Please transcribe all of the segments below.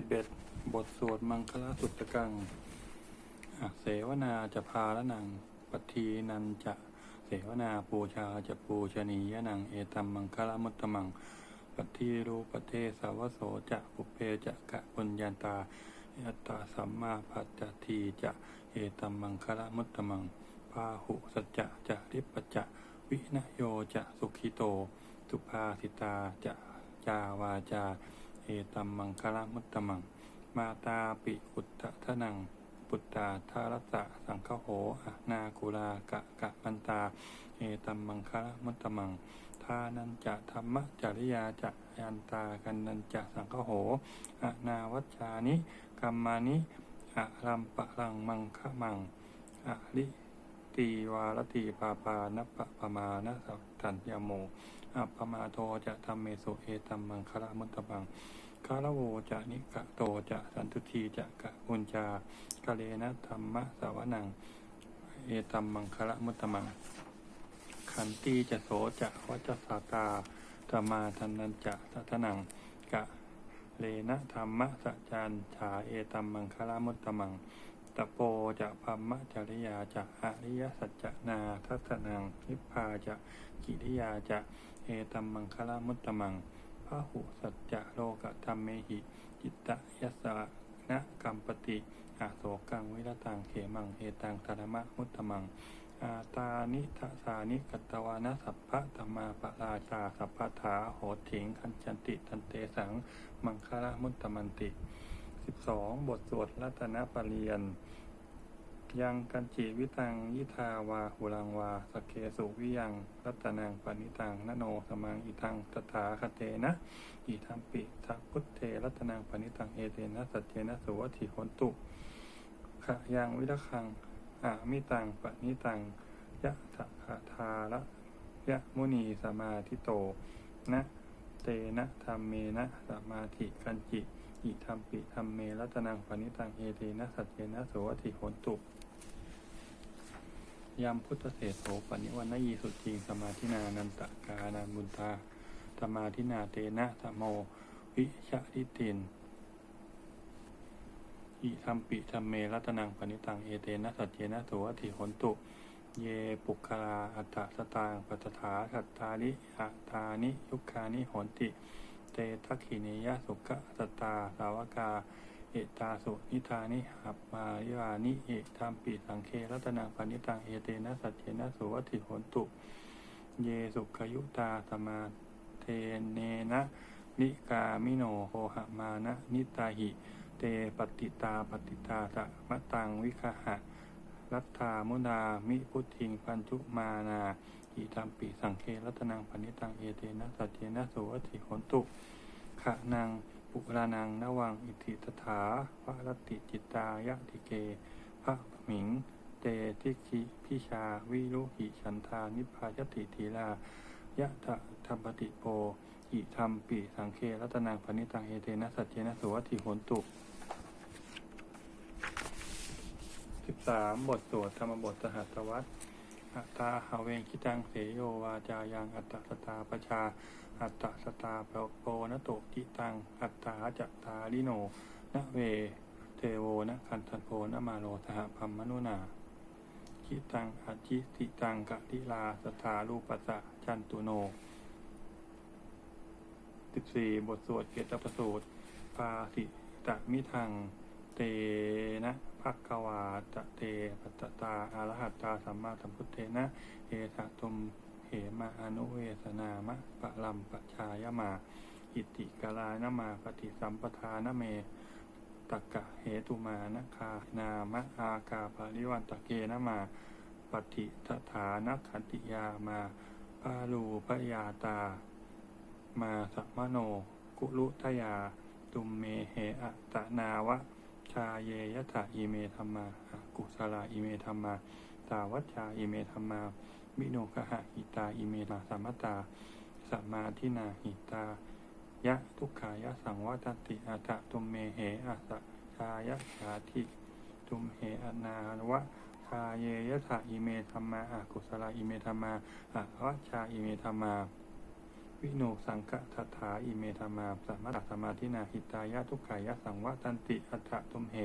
สิบเอ็ดบทสวดมังคลสุตตกังเสวนาจะพาละนังปทีนันจะเสวนาปูชาจะปูชนียนังเอตัมมังคลมุตตมังปทีรูปเทสาวโสจะปุเพจะกะปุญญาตายัตตาสัมมาปัจจทีจะเอตัมมังคลมุตตมังพาหุสัจจะจะริปปจะวินโยจะสุขิโต สุภาสิตาจะจาวาจา เอตัมมังคละมุตตมัง มาตาปิอุตตะทะนัง ปุตตาทารัสะสังฆโหอะนากุลากะกะมันตา เอตัมมังคละมุตตมังทานันจะธรรมจริยาจะยันตากันนันจะสังฆโหอะนาวัชชานิกัมมานิอะรัมปะรังมังคะมังอะลิ ตีวาลตีปาปานปะปะมานะสัพตัญญโมอัปปมาโทจะทำเมสุเอตัมมังคละมุตตบังคารโวจะนิกะโตจะสันทุทีจะกะอุญจากะเลนะธรรมะสาวนัง เอตัมมังคละมุตตมัง ขันตีจะโสจะวัจสาตาธรรมาทันนันจะทัทนังกะเลนะธรรมะสัจจานฉาเอตัมมังคละมุตตมัง ตะโปจะพัมมะจริยาจะอริยสัจจนาทัตนังนิพพาจะกิริยาจะเอตัมมังคลามุตตมังพระหุสัจจะโลกธรรมเมหิ จิตตยัสสะนะกัมปติอาโศกังวิรตังเขมังเอตังธรรมะมุตตมังอาตานิทสานิกัตวานะสัพพะธรรมาปะราชาสัพพะถาโหถิงคันจันติทันเตสังมังคละมุตตมันติ 12 บทสวดรัตนปริยน ยังกันจิวิตังยิทาวาหุลังวาสเคสุวิยัง รัตนังปณิตังนโนสมังอิทังตถาคเตนะ อิทัมปิทัพุทเทรัตนังปณิตังเอเตนะสัจเจนะสุวัตถิโหนตุขะยังวิรคังอามิตังปณิตังยะทะคาทาระยะมุนีสมาธิโต นะ เตนะธรรมเมนะสมาธิกันจิ อิธรรมปิธรรมเมรัตนังปณิตังเอเตนะสัจเจนะโสวติโหนตุยามพุทธเศษโสปนิวันนยีสุจีสมาธินานันตกานาบุญตาธรรมาทินาเตนะธโม วิชะทิตินอิธรรมปิธรรมเมรัตนังปณิตังเอเตนะสัจเจนะโสวติโหนตุเยปุคลาอัตตะสตางปัตถาสัตตานิอัตตานิยุคานิโหนติ ทักขิเนยสุขสตา สาวกา เอตาสุนิธานิหับมาริวานิเอกธรรมปิสังเครัตนังปณิตัง เอเตนะสัจเจนะสุวัติโหนตุ เยสุขยุตาสมาเทเนนะนิกามิโนโหหมานะนิตาหิ เตปฏิตาปฏิตาสะมะตังวิคหะรัตถามุนามิพุทธิงปัญจุมานา อิธรรมปิสังเครัตนังปณิตังเอเตนะสัจเจนะสุวัตถิโหนตุขะนังปุรานังนวังอิทิตถาพระรติจิตตายะติเก พระหมิง เตทิคิพิชาวิรุหิฉันทานิพายติทีลายะทะธรรมติโปอิธรรมปิสังเครัตนังปณิตังเอเตนะสัจเจนะสุวัตถิโหนตุ13บทสวดธรรมบทสหัสวัต อัตตาหาเวงคิตังเสโยวาจายังอัตตสตาปชา อัตตสตาโปโปนโตจิตัง อัตตาจัตตาลิโนนะเว เทโวนะคันทันโพนะมาโลสหพัมมนุนาคิตังอาจิติตังกะทิลาสถารูปัสสะจันตุโน14บทสวดเกตประสูตร ปาสิตะมิทัง เตนะ ภักกวาตะเตปัตตาอารหัตตาสัมมาสัมพุทเทนะเอตตุมเหมาอนุเวสนามะปะลัมปะชายมา อิติกาลานมาปฏิสัมปทานเมตักกะเหตุมานะคานามะอากาปาริวันตะเกนมาปฏิทฐานักขันติยามาปาลูปยาตา มาสัมโน กุลุทยา ตุมเมเหอะตะนาวะาเยยะถะอิเมธรรมาอะกุสลาอิเมธรรมาตาวัชชาอิเมธรรมาวิโนกหะหิตาอิเมนาสัมมตาสัมมาทินาหิตายะทุกขายะสังวัตติอาตตุมเมเหอะสะชายะชาติตุมเหอนาวะชาเยยะถะอิเมธรรมาอะกุสลาอิเมธรรมาอวัชชาอิเมธรรมา วิโนสังกะทัฏฐาอิเมธรรมาสัมมาตสมาธินาหิตายะทุกขายะสังวะตันติอัฏฐตุมเห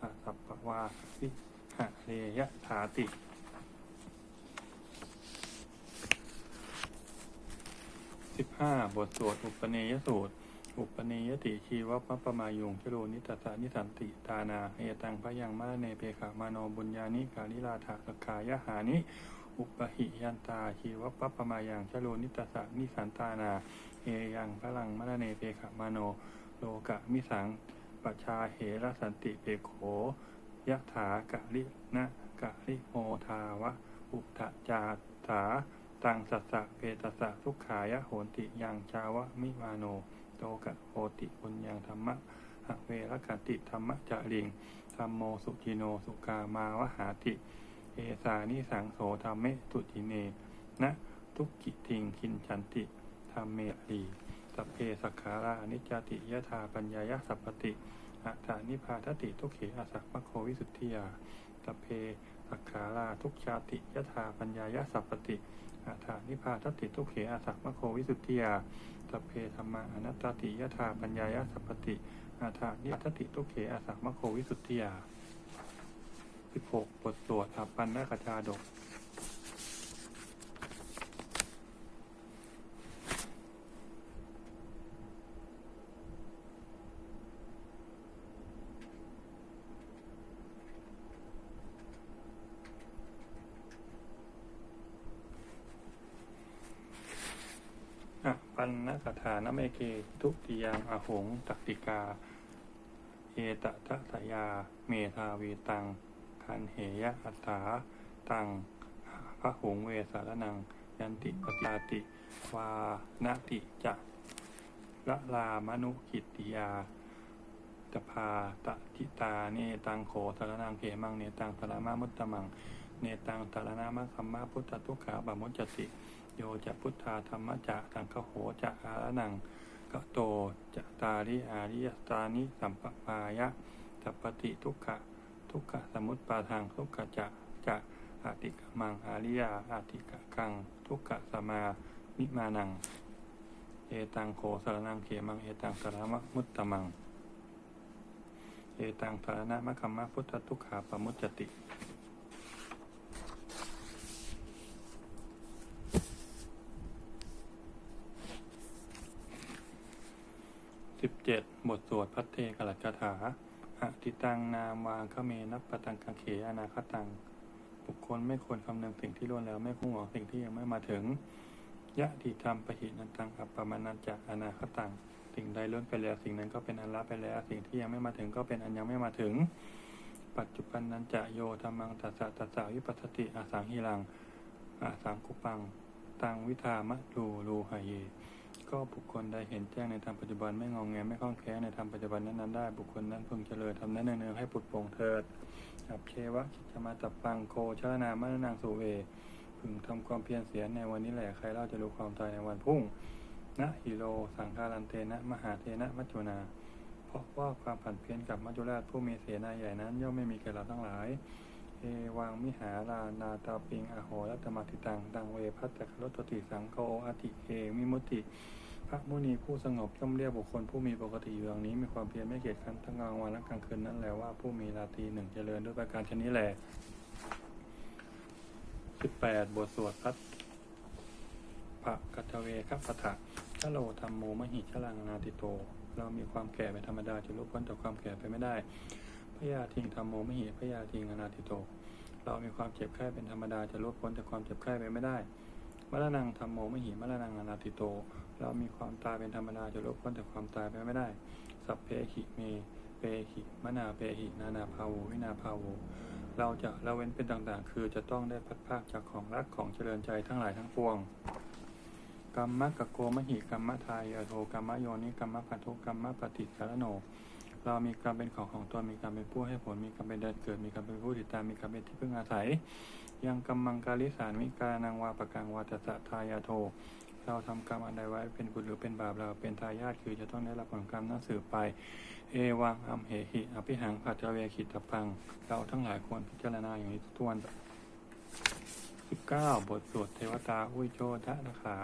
อสัพพวาวิหะเรยะถาติสิบห้าบทสวดอุปเนยสูตร อุปเนยติชีวปัปปมายุงชโลนิตัสสานิสันติตานาเอตังพยังมะเนเปขะมาโนบุญญานิกาลิลาถะกขายะหานิ อุปหิยันตาชีวปัปปมายังชโลนิตสะนิสันตานา เอยังพลังมะเนเปขะมาโน โลกะมิสังปชาเหระสันติเปโขยะถากะลินะกะลิโมทาวะ อุทธจาถาตังสัสสะเปตสสะทุกขายะโหนติยังชาวะมิมาโนโตกะโหติปุญญังธรรมะหเวรกติธรรมะจาริงธรรมโมสุจิโนสุกามาวหาติ เอสานิสังโสธรรมเมตุจิเนนะทุกกิทิงคินฉันติธรรมเมลีสัพเพสักขารานิจจติยถาปัญญายสัพพติอัฏฐานิพาทติทุกเขอสักมะโควิสุทธิยาสัพเพสักขาราทุกชาติยถาปัญญายสัพพติอัฏฐานิพาทติทุกเขอสักมะโควิสุทธิยาสัพเพธรรมาอนัตตติยถาปัญญายสัพพติอัฏฐานิพาทติทุกเขอสักมะโควิสุทธิยา 16บทสวดอัปปันนกชาดกอะปันนกถานเมเกทุติยังอหงตักติกา เอตตะสยา เมธาวีตัง คันเหยะอัตถาตังพระหงเวสารนัง ยันติปตาติ วานติจะละลามนุกิติยาตพาตะทิตาเนตังโขสารนังเขมังเนตังสารมามุตตมัง เนตังสารนามะคัมมาพุทธทุกขาบามุจติ โยจะพุทธาธรรมจะตังคโหจะอาระนังกโตจะตาริอาริยตานิสัมปปายะสัพพติทุกขะ ทุกขะสมุตปาทางทุกขะจะจะอาติกมังอาริยาอาติกะกัง ทุกขะสมานิมานัง เอตังโขสารนังเขมังเอตังสารมะมุตตมัง เอตังสารณะมะคัมมะพุทธทุกขาปมุจจติสิบเจ็ดบทสวดพัทเทกลัตคาถา อติตังนามวางขเมนับปตังกังเขอนาคตัง บุคคลไม่ควรคำนึงสิ่งที่ล้วนแล้วไม่คุ้งหวังสิ่งที่ยังไม่มาถึง ยะติธรรมปะหินันตังอัปปมานันจะอนาคตัง สิ่งใดล้วนไปแล้วสิ่งนั้นก็เป็นอันละไปแล้ว สิ่งที่ยังไม่มาถึงก็เป็นอันยังไม่มาถึง ปัจจุบันนันจะโยธรรมังตัสสะตัสสะวิปัสสติอาสังหิรังอาสังกุปัง ตังวิธามะลูลูหายเย ก็บุคคลใดเห็นแจ้งในธรรมปัจจุบันไม่งองแงไม่คล้องแคลนในธรรมปัจจุบันนั้นๆได้บุคคลนั้นพึงเจริญทำนั้นเนืองๆให้ปุดโปร่งเถิดอับเชวะคิจมาตับปังโคชานามะนางสุเว พึงทำความเพียรเสียในวันนี้แหละใครเล่าจะรู้ความตายในวันพุ่งนะฮิโรสังฆารันเตนะ มหาเทนะมัจจุนาเพราะว่าความผันเพี้ยนกับมัจจุราชผู้มีเสนาใหญ่นั้นย่อมไม่มีแก่เราทั้งหลาย เอวังมิหาลานาตาปิงอโหรัตมาติตังดังเวพัตตะครตติสังโฆอติเอมิมุติพระมุนีผู้สงบย่อมเรียกบุคคลผู้มีปกติอยู่อย่างนี้มีความเพียรไม่เกียจคร้านทั้งกลางวันและกลางคืนนั่นแหละว่าผู้มีราตรีหนึ่งเจริญด้วยประการชนี้แหละสิบแปดบทสวดพัทพระกัตเวคัปปะทะชะโลธรรมโมมหิชลังนาติโต เรามีความแก่เป็นธรรมดาจะลุกพ้นจากความแก่ไปไม่ได้ ยาทิงธรรมโมมหิพยาทิงอนาติโต เรามีความเจ็บไข้เป็นธรรมดาจะลุกพ้นจากความเจ็บไข้ไปไม่ได้มรณงธรรมโมมหิมรณงอนาติโต เรามีความตายเป็นธรรมดาจะลุกพ้นจากความตายไปไม่ได้ สัพเพหิเม เปหิมนาเปหินานาภาโววินาภาโวเราจะละเว้นเป็นต่างๆ คือจะต้องได้พัดภาคจากของรักของเจริญใจทั้งหลายทั้งปวงกรรมะกะโกมหิกรรมะทายโทกรรมะโยนิกรรมะพันธุกรรมะปฏิสารโน เรามีกรรมเป็นของของตนมีกรรมเป็นผู้ให้ผล มีกรรมเป็นเดินเกิด มีกรรมเป็นผู้ติดตาม มีกรรมเป็นที่พึ่งอาศัย ยังกรรมังกาลิสามิกานังวาปะกังวาตสะทายาโท เราทำกรรมอันใดไว้เป็นบุญหรือเป็นบาปเราเป็นทายาทคือจะต้องได้รับผลกรรมนั้นสืบไป เอวังอัมเหหิอภิหังปัจเวคิตปัง เราทั้งหลายควรพิจารณาอย่างนี้ทุกวันสิบเก้าบทสวดเทวตา อุยโจทะนะขา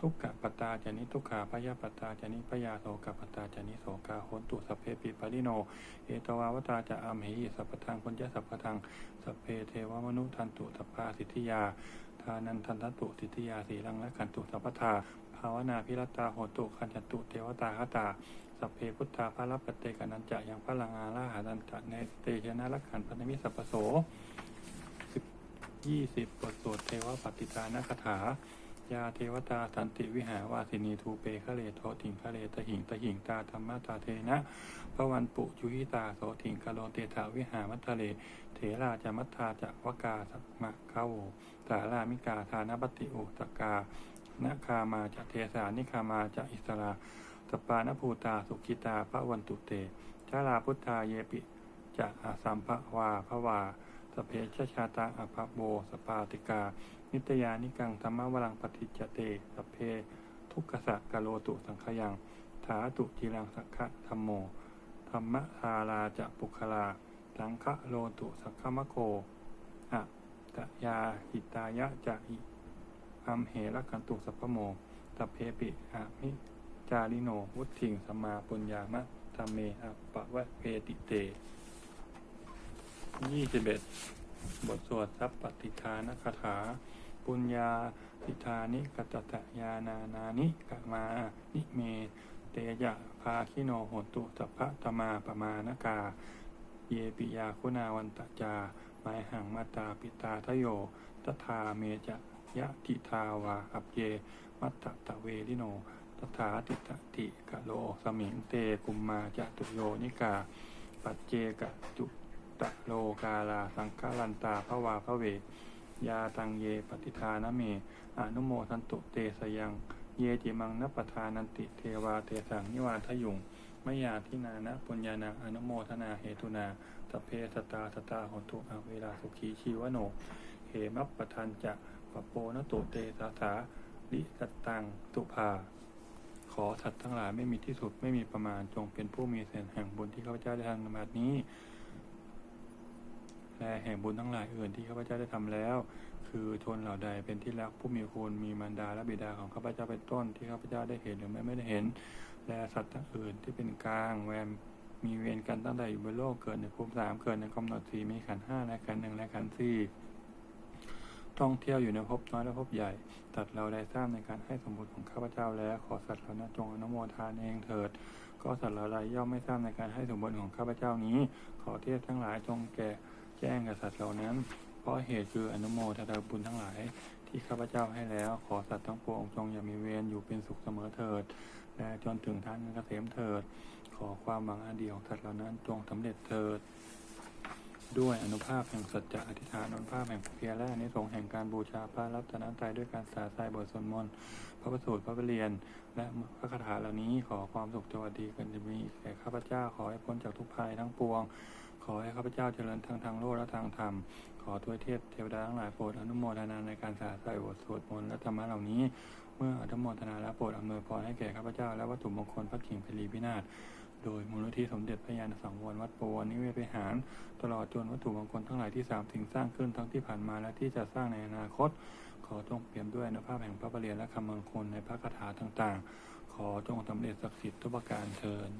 ทุกขปตตาจานิทุกขาพยาปตตาจานิพยาโสกปตตาจานิโสกาโหนตุสัพเพปิปาริโน เอตวาวตาจะอามหิสัพพทังปุญญสัพพทังสัพเพเทวมนุทันตุสัพพาสิทธิยาทานันทันทตุสิทธิยาสีลังและขันตุสัพพทาภาวนาพิรตาโหตุขันจตุเทวตาคตาสัพเพพุทธาภารับปเตกันันจะยังพลังอาลาหาดันจะในเตชนะลักขันพันธมิสัพโสยี่สิบบทสวดเทวปฏิทานคาถา ยาเทวตาสันติวิหาวาสินีทูเปคะเลโทถิงคะเลตหิงตหิงตาธรรมตาเทนะพระวันปุยุหิตาโสถิงกะโลเตถาวิหามัทะเล เถราจะมัทธาจะวกาสัมมะคาโวสารามิกาทานปฏิอุตกานาคามาจะเทสานิคามาจะอิสราสปานภูตาสุกิตาพระวันตุเตชาลาพุทธาเยปิจะอาสัมภวาภวา สเพชชาตาอภโบ สปาติกา นิตยานิกังธรรมวรังปฏิจเตสเพ ทุกขสะกะโลตุสังขยัง ถาตุจิรังสักขะธรรมโม ธรรมทาราจะปุคลา สังฆะโลตุสักขมะโคอะตะยาหิตายะจะอิอัมเหระกันตุสัพพโมสเพปิอะมิจาริโน วุฒิงสมมาปุญญามะธรรมเมอะปะวะเพติเต ยี่สิบเอ็ดบทสวดสัพปฏิทานคาถา ปุญญาทิธานิกตตะยานานานิกมานิเม เตยะภาคิโนโหตุสัพพะตมาปมานกา เยปิยาคุณาวันตจาไมหังมาตาปิตาทโยตถาเมจะยะทิทาวาอัปเย มัตตะตะเวริโนตถาติตติกะโลสมิงเตกุมมาจะตุโยนิกา ปัจเจกะจุ ตะโลกาลาสังฆลันตาภวาภเว ยาตังเยปฏิทานเมอนุโมทันตุเตสยัง เยจิมังนปทานันติเทวาเตสังนิวาทยุงมยาทินานะปุญญานาอนุโมทนาเหตุนาสเพสตาสตาหตุอเวลาสุขีชีวโนเหมัปปทันจะปโปนตุเตสาสาลิกตังตุภาขอสัตว์ทั้งหลายไม่มีที่สุดไม่มีประมาณจงเป็นผู้มีเศษแห่งบุญที่ข้าพเจ้าได้ทำในบัดนี้ และแห่งบุญทั้งหลายอื่นที่ข้าพเจ้าได้ทำแล้ว คือชนเหล่าใดเป็นที่รักผู้มีคุณมีมารดาและบิดาของข้าพเจ้าเป็นต้นที่ข้าพเจ้าได้เห็นหรือไม่ไม่ได้เห็น และสัตว์ทั้งอื่นที่เป็นกลางแวมมีเวรกันตั้งแต่อยู่บนโลกเกิดในภพสามเกิดในกำหนดสี่มีขันห้าและขันหนึ่งและขันสี่ท่องเที่ยวอยู่ในภพน้อยและภพใหญ่สัตว์เราได้ทราบในการให้สมบูรณ์ของข้าพเจ้าแล้วขอสัตว์เหล่านั้นจงอนุโมทานเองเถิด ก็สัตว์เหล่าใดย่อมไม่ทราบในการให้สมบูรณ์ของข้าพเจ้านี้ ขอเทพทั้งหลายจงแก่ แจ้งกับสัตว์เหล่านั้น เพราะเหตุคืออนุโมทนาบุญทั้งหลาย ที่ข้าพเจ้าให้แล้ว ขอสัตว์ทั้งปวงจงอย่ามีเวรอยู่เป็นสุขเสมอเถิด และจนถึงท่างเงินเกษมเถิด ขอความหวังอันดีของสัตว์เหล่านั้นจงสำเร็จเถิด ด้วยอนุภาพแห่งสัจจะอธิษฐานอนุภาพแห่งเพียรและอนิสงส์แห่งการบูชาพระรัตนตรัยด้วยการสาธยายบทสวดมนต์พระประสูตรพระประเรียน และพระคาถาเหล่านี้ขอความสุขสวัสดีกันจะมีแก่ข้าพเจ้าขอให้พ้นจากทุกภัยทั้งปวง ขอให้ข้าพเจ้าเจริญทั้งทางโลกและทางธรรม ขอทวยเทพเทวดาทั้งหลายโปรดอนุโมทนาในการสาธยายบทสวดมนต์และธรรมะเหล่านี้ เมื่ออนุโมทนาและโปรดอำนวยพรให้แก่ข้าพเจ้าและวัตถุมงคลพระกิ่งพลีพินาศโดยมูลนิธิสมเด็จพระยาณสังวรวัดโปวรนิเวศวิหาร ตลอดจนวัตถุมงคลทั้งหลายที่สามสิ่งสร้างขึ้นทั้งที่ผ่านมาและที่จะสร้างในอนาคต ขอจงเปี่ยมด้วยอนุภาพแห่งพระประเรียนและคำมงคลในพระคาถาต่างๆ ขอจงสำเร็จศักดิ์สิทธิ์ทุกประการเทิน